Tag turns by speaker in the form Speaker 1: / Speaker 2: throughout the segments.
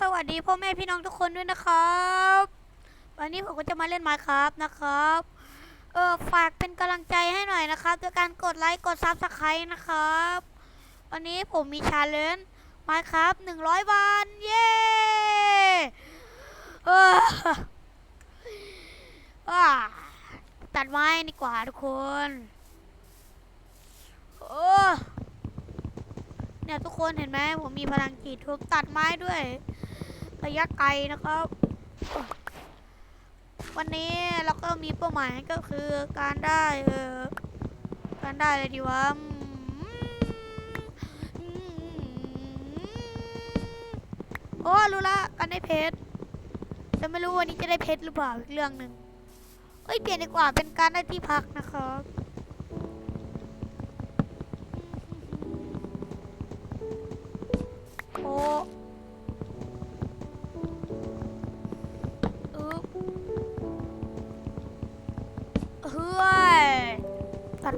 Speaker 1: สวัสดีพ่อแม่พี่น้องทุกคนด้วยนะครับ วันนี้ผมก็จะมาเล่น Minecraft นะครับ เออฝากเป็นกำลังใจให้หน่อยนะครับด้วยการกดไลค์กด Subscribe นะครับ วันนี้ผมมีชาเลนจ์ Minecraft 100วัน เย้เอออ่ตัดไม้ดีกว่าทุกคนโอ้เนี่ยทุกคนเห็นไหมผมมีพลังจิตทุบตัดไม้ด้วย ระยะไกลนะครับ วันนี้เราก็มีเป้าหมายก็คือการได้เออการได้อะไรดีวะอืมโอ้รู้ละการได้เพชรแต่ไม่รู้วันนี้จะได้เพชรหรือเปล่าอีกเรื่องหนึ่งเอ้ยเปลี่ยนดีกว่าเป็นการได้ที่พักนะครับ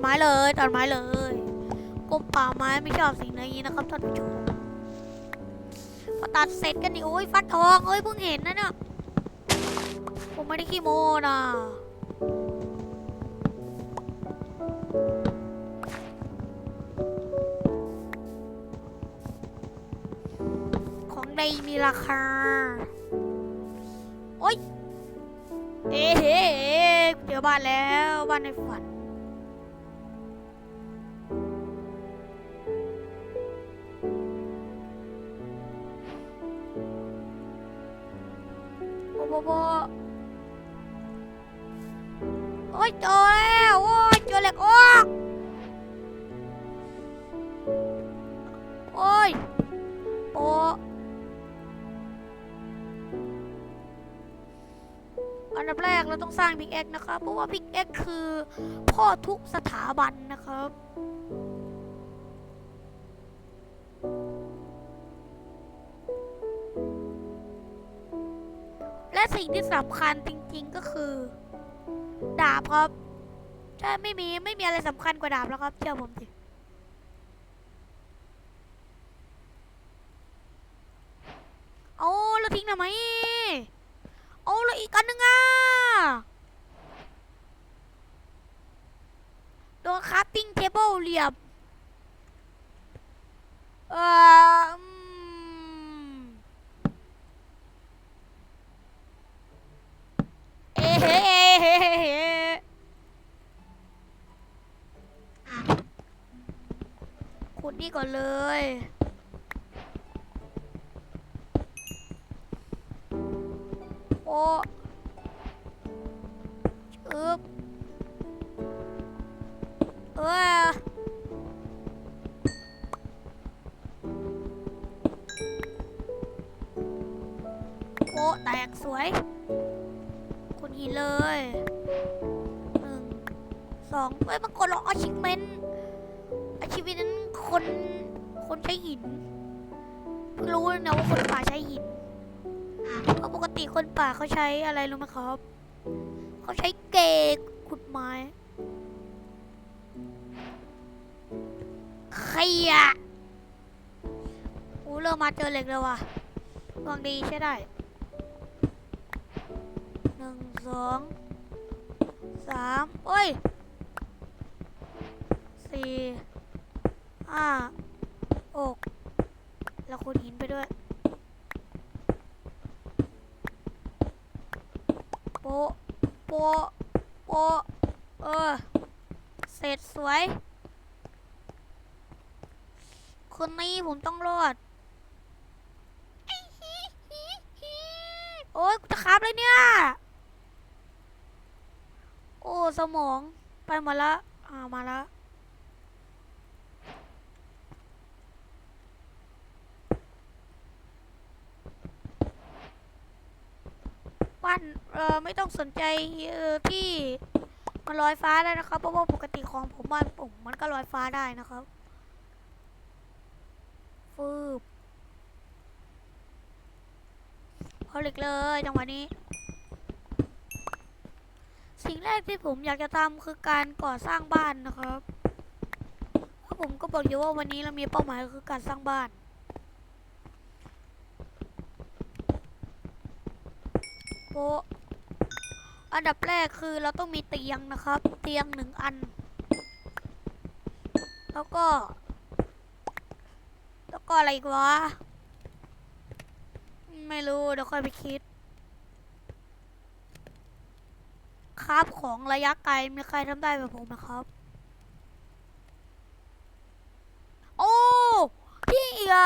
Speaker 1: ไม้เลยตัดไม้เลยกรมป่าไม้ไม่ชอบสิ่งนี้นะครับท่านผู้ชมพอตัดเสร็จกันนี่โอ้ยฟัดทองเอ้ยเพิ่งเห็นนะเนี่ยผมไม่ได้ขี้โมนะของใดมีราคา โอ๊ยเอ๊ะเฮ้เจอบ้านแล้วบ้านในฝัน โอ้โหโอ้ยเจอแล้วโอ้ยเจอเล็กโอ้โอ้ยโอ้อันดับแรกเราต้องสร้างพิกแอคนะครับ เพราะว่าพิกแอคคือพ่อทุกสถาบันนะครับ สิ่งที่สำคัญจริงๆก็คือ ดาบครับใช่ไม่มีไม่มีอะไรสำคัญกว่าดาบแล้วครับเชื่อผมสิเอาแล้วทิ้งทำไมเอาแล้วอีกอันหนึงอะโดนคัพปิ้งเทเบิลเหลี่ยมเอ่ออืมเอ๊ะเฮ้เฮ้เฮ้ขุดนี่ก่อนเลย โอ้อึบเออโอ้แตกสวย นเลยหนึ่งสองเฮ้ยมันกดล็อกอาชิเมนอาชีพนั้นคนคนใช้หินเพิ่งรู้นะว่าคนป่าใช้หินเพราะปกติคนป่าเขาใช้อะไรรู้ไหมครับ เขาใช้เกกขุดไม้ขยะโอ้เริ่มมาเจอเหล็กแล้วว่ะดวงดีใช่ได้ นึ่งสองสามโอ้ยสี่ห้าหกแล้วขุดหินไปด้วยโปะโปะโปะเออ เสร็จสวย คนนี้ผมต้องรอด โอ้ยกูจะขับเลยเนี่ย โอ้ สมอง ไปหมาละ อ่า มาละปั้นเออไม่ต้องสนใจเออที่มันลอยฟ้าได้นะครับ เพราะว่าปกติของผมบ้านผมมันก็ลอยฟ้าได้นะครับฟืบพอเหล็กเลยจังหวะนี้ สิ่งแรกที่ผมอยากจะทำคือการก่อสร้างบ้านนะครับผมก็บอกอยู่ว่าวันนี้เรามีเป้าหมายคือการสร้างบ้าน โปะอันดับแรกคือเราต้องมีเตียงนะครับ เตียงหนึ่งอัน แล้วก็ แล้วก็อะไรอีกวะ ไม่รู้เดี๋ยวค่อยไปคิด ครับ ของระยะไกลมีใครทำได้แบบผมไหมครับ โอ้พี่เอีย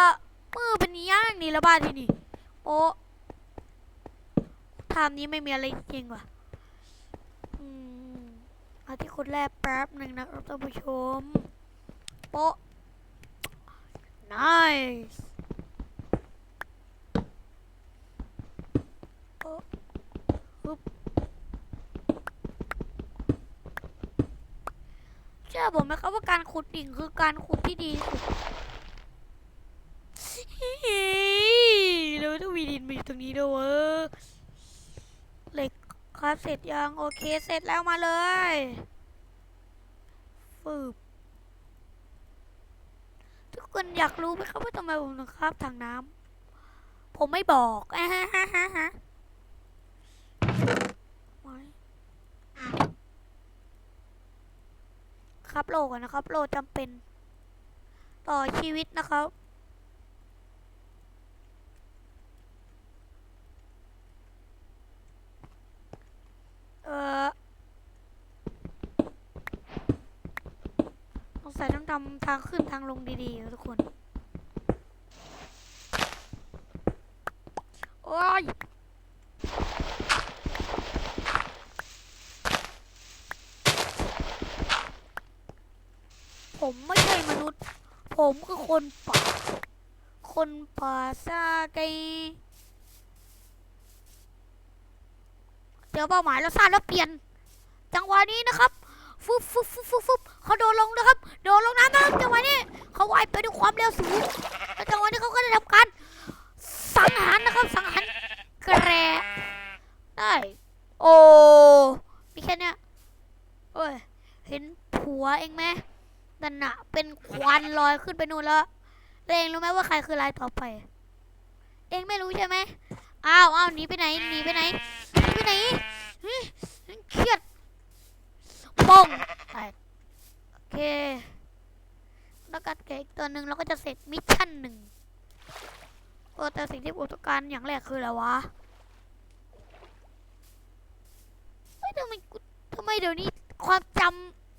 Speaker 1: มือเป็นย่างนี่ละบ้านที่นี่โอ้ทามนี้ไม่มีอะไรจริงว่ะอืมเอาที่คนแรกแป๊บหนึ่งนะครับท่านผู้ชม โป๊ะ nice โป๊ะฮึบ เชื่อผมไหมครับว่าการขุดดิ่งคือการขุดที่ดีที่สุดเฮ้ยแล้วต้องมีดินมาอยู่ตรงนี้ด้วยเหล็กครับเสร็จยังโอเคเสร็จแล้วมาเลยฟืบทุกคนอยากรู้ไหมครับว่าทำไมผมถึงคาบทางน้ำผมไม่บอกอ่าฮะฮะฮะฮะไว้ ครับโลก่อนนะครับ โลจำเป็น ต่อชีวิตนะครับเออสงสัยต้องทำทางขึ้นทางลงดีๆทุกคน โอ้ย ผมไม่ใช่มนุษย์ ผมคือคนป่า คนป่าซาไกเจอเป้าหมายแล้วทราบแล้วเปลี่ยน จังหวะนี้นะครับฟึบฟึบฟึบฟึบฟึบเขาโดนลงนะครับ โดนลงน้ำนะครับจังหวะนี้เขาว่ายไปด้วยความเร็วสูงแล้วจังหวะนี้เขาก็ได้ทำการ สังหารนะครับ สังหารแกระได้โอ้มีแค่เนี้ยโอ้ยเห็นผัวเองไหม นั่นน่ะ เป็นควันลอยขึ้นไปนู่นแล้วแล้วเองรู้ไหมว่าใครคือรายต่อไป เองไม่รู้ใช่ไหมอ้าวอ้าวหนีไปไหนหนีไปไหนหนีไปไหนเฮ้ยเครียดปงโอเคแล้วกัดแกะอีกตัวหนึ่งเราก็จะเสร็จมิชชั่นหนึ่งโอ้แต่สิ่งที่ผมต้องการอย่างแรกคืออะไรวะทำไมทำไมเดี๋ยวนี้ความจ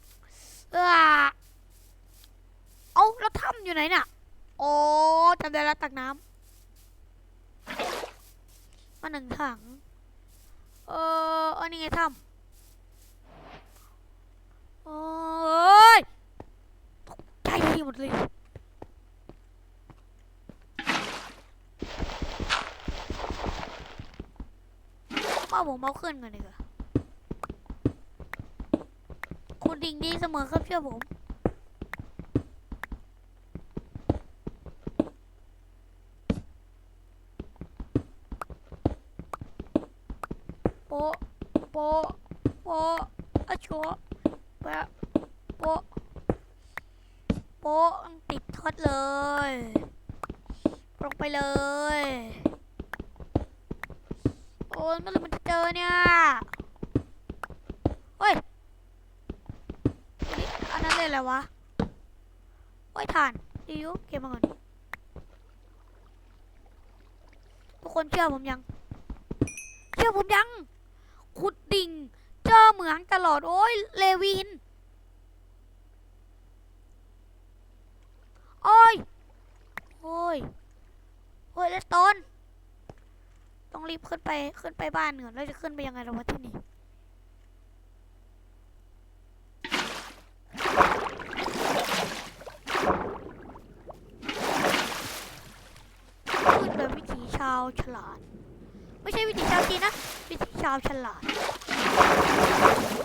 Speaker 1: ำเออ อาแล้วถ้ำอยู่ไหนน่ะโอ้จำได้แล้วตักน้ำมาหนึ่งถัง เอออันนี้ไงทำโอ้ยตกใจหมดเลยมาผมเอาขึ้นกันดีกว่าคุณดิ่งดีเสมอครับเชื่อผม โปะโปะโปะอะชัวแปะโปะโปะติดทอดเลยลงไปเลย โอ้ยเมื่อไหรมันจะเจอเนี่ยเฮ้ยอันนั้นเลยอะไรวะโอ้ยถ่านดิวเก็บมาก่อนทุกคนเชื่อผมยัง เชื่อผมยัง ดิ่ง เจอเหมืองตลอด โอ้ยเลวิน โอ้ย โอ้ย โอ้ยเลสโตนต้องรีบขึ้นไปขึ้นไปบ้านเหนือแล้วจะขึ้นไปยังไงเราวะที่นี่ขึ้นโดยวิถีชาวฉลาด ไม่ใช่วิถีชาวจีนนะ วิถีชาวฉลาด Thank you.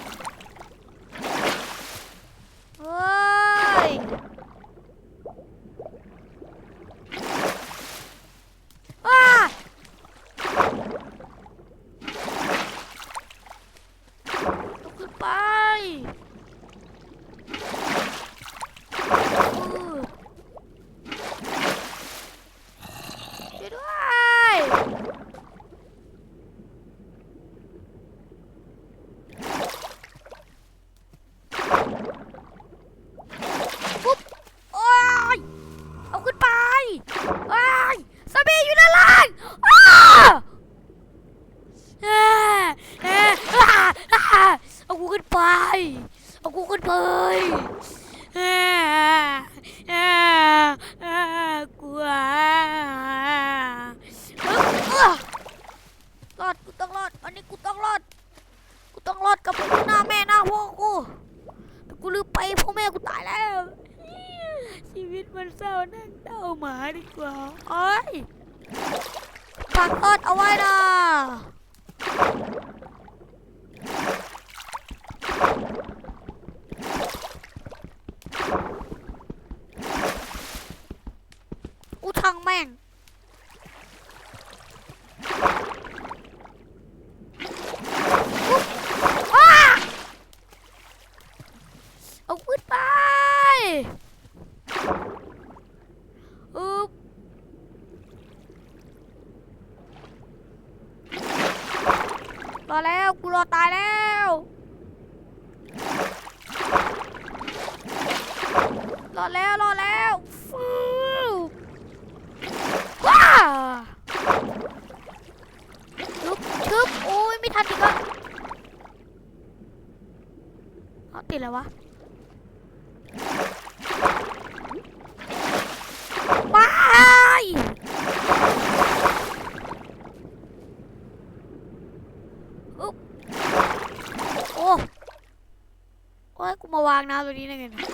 Speaker 1: โอ้ยกูมาวางน้ำตัวนี้ได้ไงเนี่ย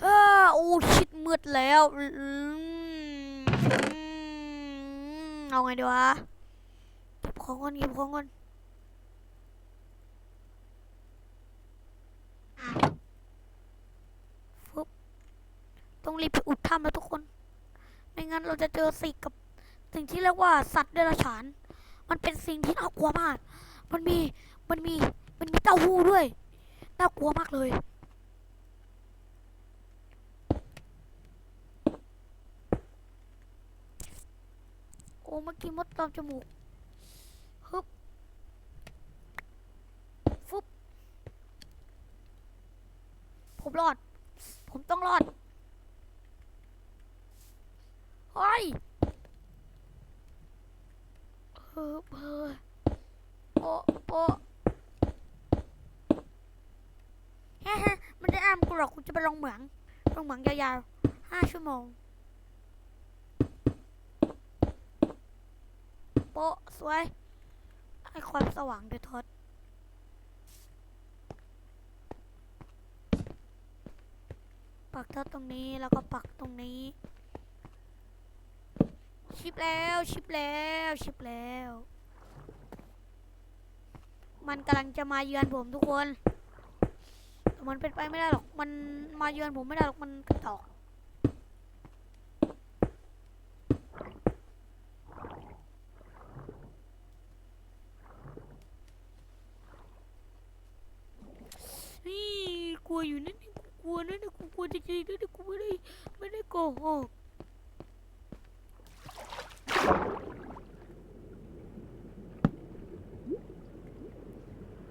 Speaker 1: เออโอ้ชิดมืดแล้วเอาไงดีวะเก็บของก่อนเก็บของก่อนฟึบต้องรีบไปอุดถ้ำแล้วทุกคน ไม่งั้นเราจะเจอสิ่งกับสิ่งที่เรียกว่าสัตว์เดรัจฉาน มันเป็นสิ่งที่น่ากลัวมาก มันมี มันมี มันมีเต้าหู้ด้วย น่ากลัวมากเลย โอ้เมื่อกี้มดตอมจมูกฮึบฟุบผมรอด ผมต้องรอดเฮ้ย เฮ้ยเฮ้ยโปะโปะเฮ้ยมันได้อ้ามกูหรอกกูจะไปลงเหมืองลงเหมืองยาวๆห้าชั่วโมง โปะสวยให้ความสว่างด้วยทศปักท่าตรงนี้แล้วก็ปักตรงนี้ ชิปแล้วชิปแล้วชิปแล้ว มันกำลังจะมาเยือนผมทุกคนแต่มันเป็นไปไม่ได้หรอก มันมาเยือนผมไม่ได้หรอก มันกระจอกนี่กลัวอยู่นั่นนี่กลัวนั่นนี่กูกลัวจริงๆนั่นนี่กูไม่ได้ไม่ได้โกหก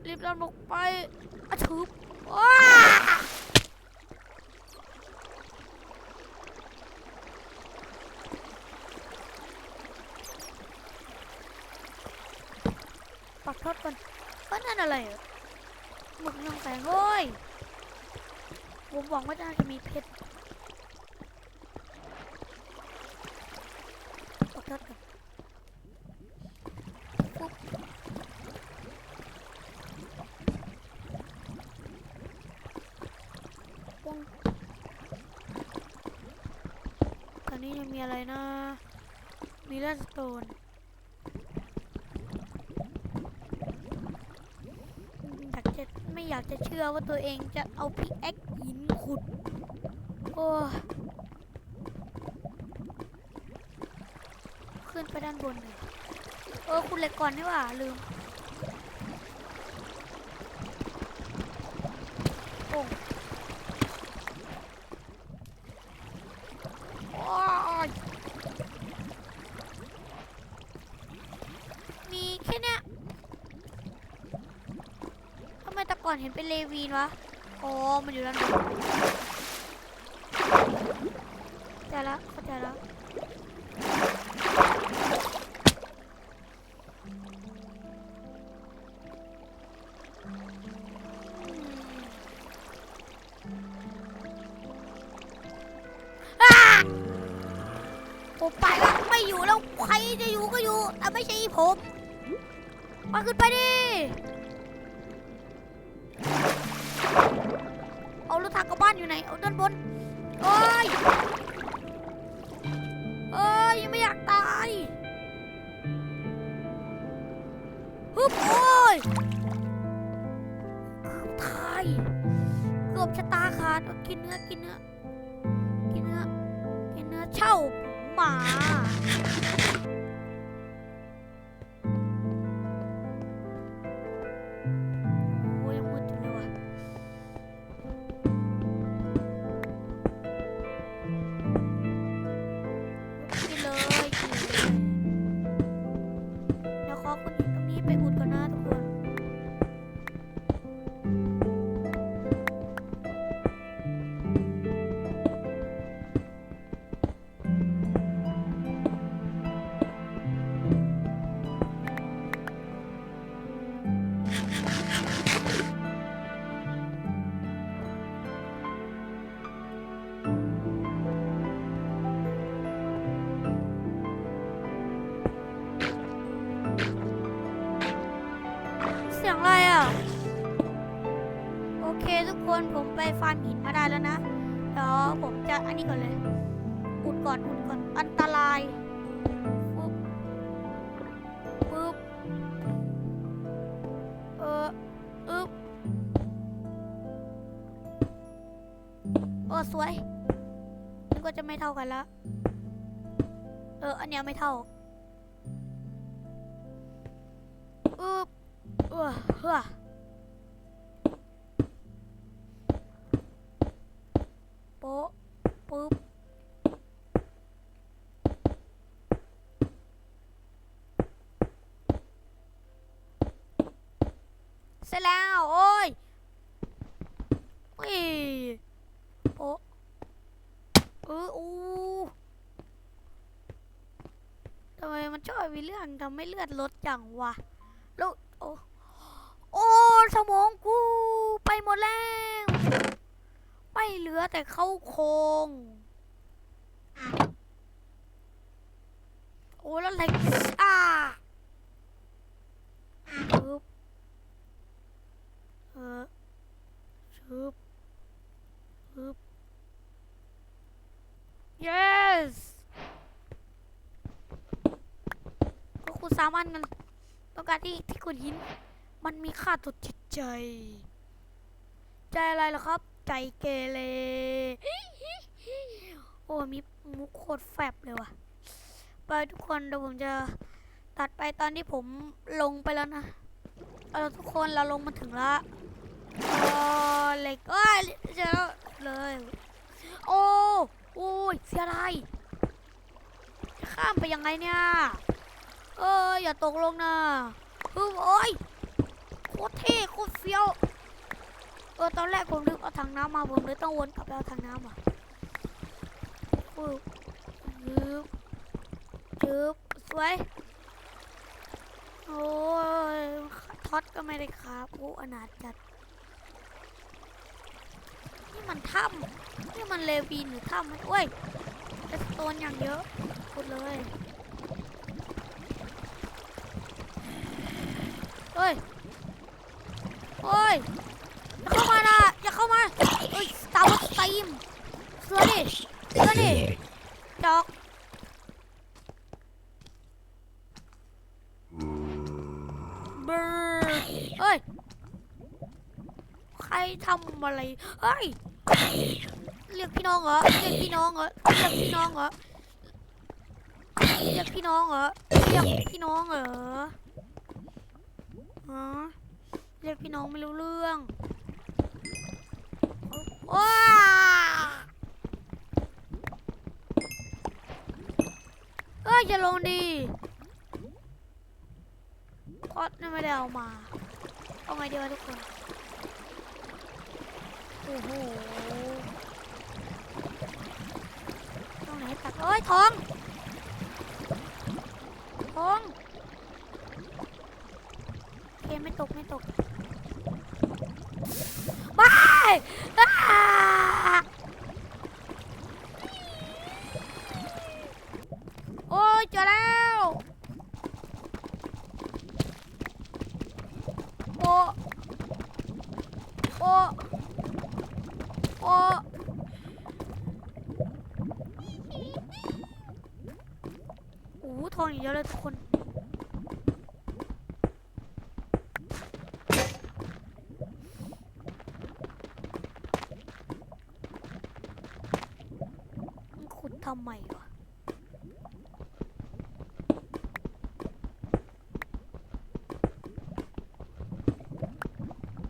Speaker 1: รีบลำลง ไปอะถือว้าปักทอดกันว่านั่นอะไรหรอหมึกน้องแสงเฮ้ยผมหวังว่าน่าจะมีเพชรขอโทษครับปุ๊บปุ้งตอ นนี้ยังมีอะไรนะ มีเลสโตนอยากจะไม่อยากจะเชื่อว่าตัวเองจะเอาพิกแอคหินขุด โอ้ขึ้นไปด้านบนเลยเออคุณเหล็กก่อนนี่ว่าลืมโอ้โอ้ยมีแค่เนี้ย ทำไมแต่ก่อน เป็นเลวีนวะอ๋อมันอยู่ด้านบนเข้าใจแล้วเข้าใจแล้วอ่าผมไปแล้วไม่อยู่แล้ว ใครจะอยู่ก็อยู่แต่ไม่ใช่ผมมาขึ้นไปดิ ฟาร์มหินมาได้แล้วนะเดี๋ยวผมจะอันนี้ก่อนเลยอุดก่อนอุดก่อนอันตรายปุ๊บปุ๊บเอออึ๊บโอ้สวยนึกว่าจะไม่เท่ากันล้วเอออันเนี้ยไม่เท่าอึ๊บเออเฮ้อ โป๊ะปุ๊บเสร็จแล้ว โอ้ยอุ้ยโป๊ะเอออู้ทำไมมันชอบมีเรื่องทำให้เลือดลดจังวะแล้วโอ้โอ้สมองกูไปหมดแล้ว ไม่เหลือแต่เข้าโครงโอ้แล้วอะไรอ่าชึบเออชึบชึบ yes ก็คุณสามารถมันต้องการที่ที่คุณหิน มันมีค่าต่อจิตใจ ใจอะไรล่ะครับ ใจเกเรโอ้มีมุกโคตรแฟบเลยว่ะ ไปทุกคนเดี๋ยวผมจะตัดไปตอนที่ผมลงไปแล้วนะ เออทุกคนเราลงมาถึงละเออเหล็กเอ้ยเจอเลย โอ้โอ้ยเสียดายจะข้ามไปยังไงเนี่ย เอออย่าตกลงนะคือโอ้ยโคตรเท่โคตรเฟี้ยว ออตอนแรกผมนึกเอาถังน้ำมาผมเลยต้องวนกลับไปเอาถังน้ำอะปึ๊บยึบยึบสวย โอ้ยท็อตก็ไม่ได้ครับโอ้อนาจัด นี่มันถ้ำนี่มันเลวีนหรือถ้ำมันโอ้ยแต่สโตนอย่างเยอะพูดเลยเฮ้ยเฮ้ย เข้ามานะอย่าเข้ามาเฮ้ยตาวสตีมเสือดิเสือดิจอกเบอร์เฮ้ยใครทำอะไรเฮ้ยเรียกพี่น้องเหรอเรียกพี่น้องเหรอเรียกพี่น้องเหรอเรียกพี่น้องเหรอเรียกพี่น้องเหรอฮะเรียกพี่น้องไม่รู้เรื่อง ว้าเอ้ยอย่าลงดิพอดนี่ไม่ได้เอามา เอาไงดีวะทุกคน โอ้โหตรงไหนตัดเอ้ยทองทองโอเคไม่ตก ไม่ตก ยอ้าโอ้ยเจอแล้ว โอ้ โอ้ โอ้โอ้โหทองอย่างเดียวเลยทุกคน ทำไมวะ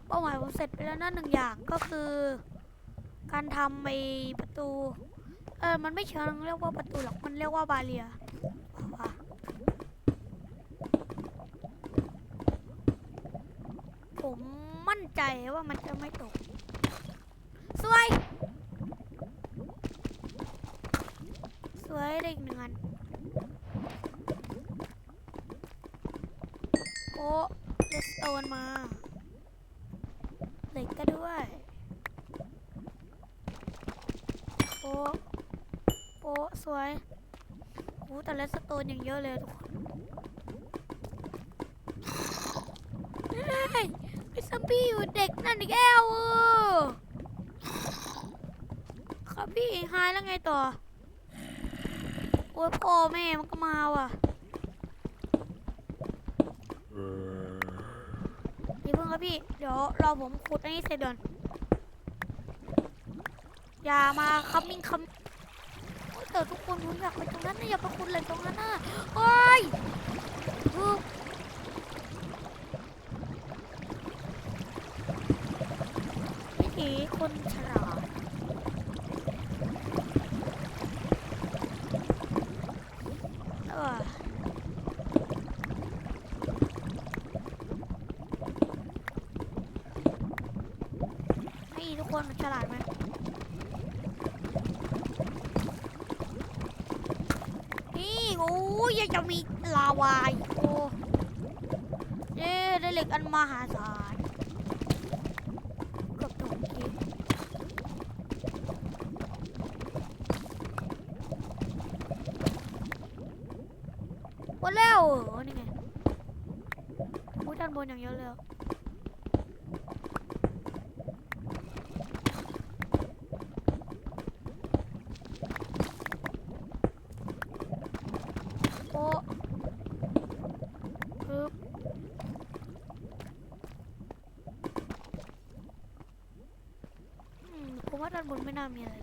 Speaker 1: เป้า หมายผมเสร็จไปแล้วนะหนึ่งอย่างก็คือ การทำไอประตู เออมันไม่เชิงเรียกว่าประตูหรอกมันเรียกว่าบาเรียว่ะผมมั่นใจว่ามันจะไม่ตกสวย สวยได้อีกหนึ่งอันโอ้เลสโตนมา เหล็กก็ด้วยโอ้โอ้สวยโอ้แต่เลสโตนอย่างเยอะเลยทุกคนเฮ้ยไอ้ซัมบี้อยู่เด็กนั่นอีกแล้วเออครับพี่หายแล้วไงต่อ โอ้ยพ่อแม่มันก็มาว่ะ ครับพี่ เดี๋ยวรอผมขุดอันนี้เสร็จเดินอย่ามาคัมมิ่งคัมแต่ทุกคนผมอยากไปตรงนั้นนะอย่าไปขุดเลยตรงนั้นนะโอ้ยวิถีคนฉลาด เออให้ทุกคนมันฉลาดไหมนี่โอ้ยยังจะมีลาวาอีกโอ้เย้ได้เหล็กอันมหาศาลเกือบถูกคิดหมดแล้ว เหรอนี่ไงพูดด้านบนอย่างเยอะเลยโอ้ปึ๊บอืมผมว่าด้านบนไม่น่ามีอะไร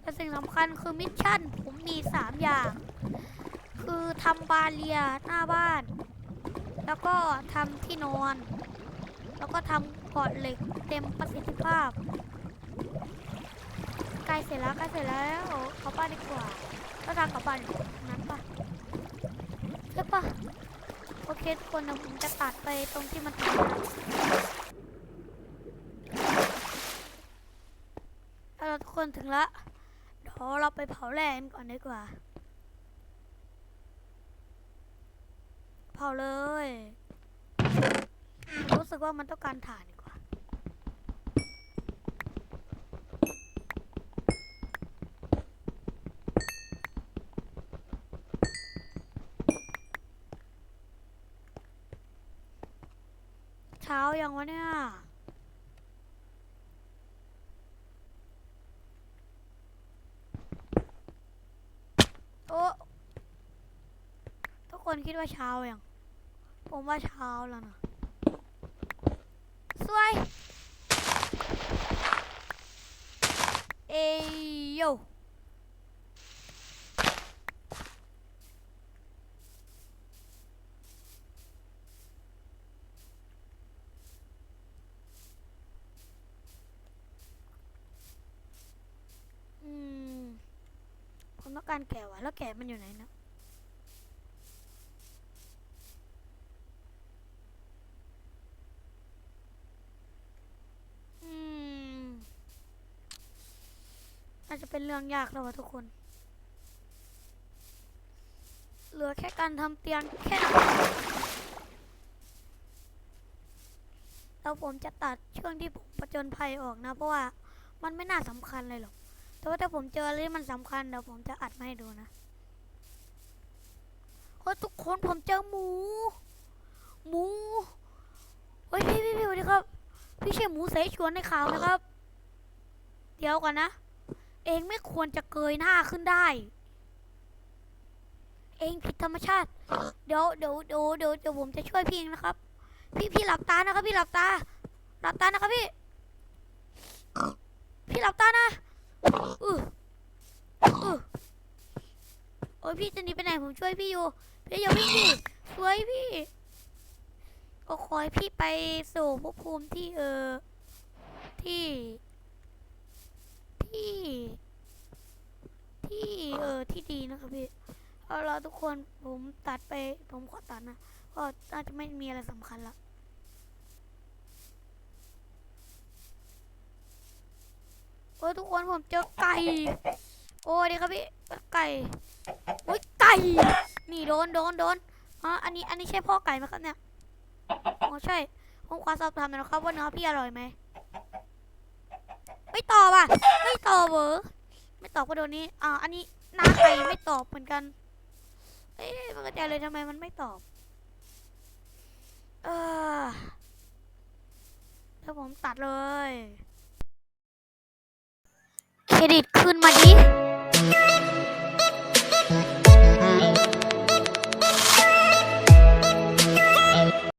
Speaker 1: แต่สิ่งสำคัญคือมิชชั่น ผมมีสามอย่าง ทำบาเรียหน้าบ้าน แล้วก็ทำที่นอน แล้วก็ทำกอดเหล็กเต็มประสิทธิภาพใกล้เสร็จแล้วใกล้เสร็จแล้วเขาบ้านดีกว่าก็ทางกลับบ้านนั้นปะใช่ปะโอเคทุกคนเดี๋ยวผมจะตัดไปตรงที่มันทำนะเราทุกคนถึงละเดี๋ยวเราไปเผาแร่กันก่อนดีกว่า ผาเลย รู้สึกว่ามันต้องการถ่านดีกว่า เช้ายังวะเนี่ยโอ้ทุกคนคิดว่าเช้ายัง ผมว่าเช้าแล้วนะสวย เอยโยอืมผมต้องการแกะว่ะแล้วแกะมันอยู่ไหนนะ อืมน่าจะ เป็นเรื่องยากแล้ววะทุกคน เหลือแค่การทำเตียงแค่นั้นแล้วผมจะตัดช่วงที่ผมประจนภัยออกนะ เพราะว่ามันไม่น่าสำคัญเลยหรอก แต่ว่าถ้าผมเจออะไรที่มันสำคัญเดี๋ยวผมจะอัดมาให้ดูนะเฮ้ยทุกคนผมเจอหมู หมูเฮ้ยพี่พี่พี่สวัสดีครับ พี่ใช่หมูเสฉวนในข่าวนะครับ เดี๋ยวก่อนนะ เองไม่ควรจะเกยหน้าขึ้นได้ เองผิดธรรมชาติ เดี๋ยวเดี๋ยวเดี๋ยวเดี๋ยวเดี๋ยวผมจะช่วยพี่เองนะครับ พี่พี่หลับตานะครับ พี่หลับตา หลับตานะครับพี่ พี่หลับตานะอืออือยพี่จะหนีไปไหนผมช่วยพี่อยู่ พี่อย่าวิ่งดิช่วยพี่ก็ขอให้พี่ไปสู่ภพภูมิที่เออที่ ที่ ที่เออที่ดีนะครับพี่เอาละทุกคนผมตัดไป ผมขอตัดนะก็น่าจะไม่มีอะไรสำคัญละโอ้ทุกคนผมเจอไก่ โอ้ดีครับพี่ไก่โอ้ยไก่ นี่โดนโดนโดนอ๋ออันนี้อันนี้ใช่พ่อไก่ไหมครับเนี่ยอ๋อใช่ผมขอสอบถามหน่อยนะครับว่าเนื้อพี่อร่อยไหม ไม่ตอบอะ ไม่ตอบเหรอไม่ตอบก็โดนนี้ อ่า อันนี้หน้าไก่ไม่ตอบเหมือนกัน เอ๊ะมันกระจเลยทำไมมันไม่ตอบ เออถ้าผมตัดเลย เครดิตขึ้นมาดิ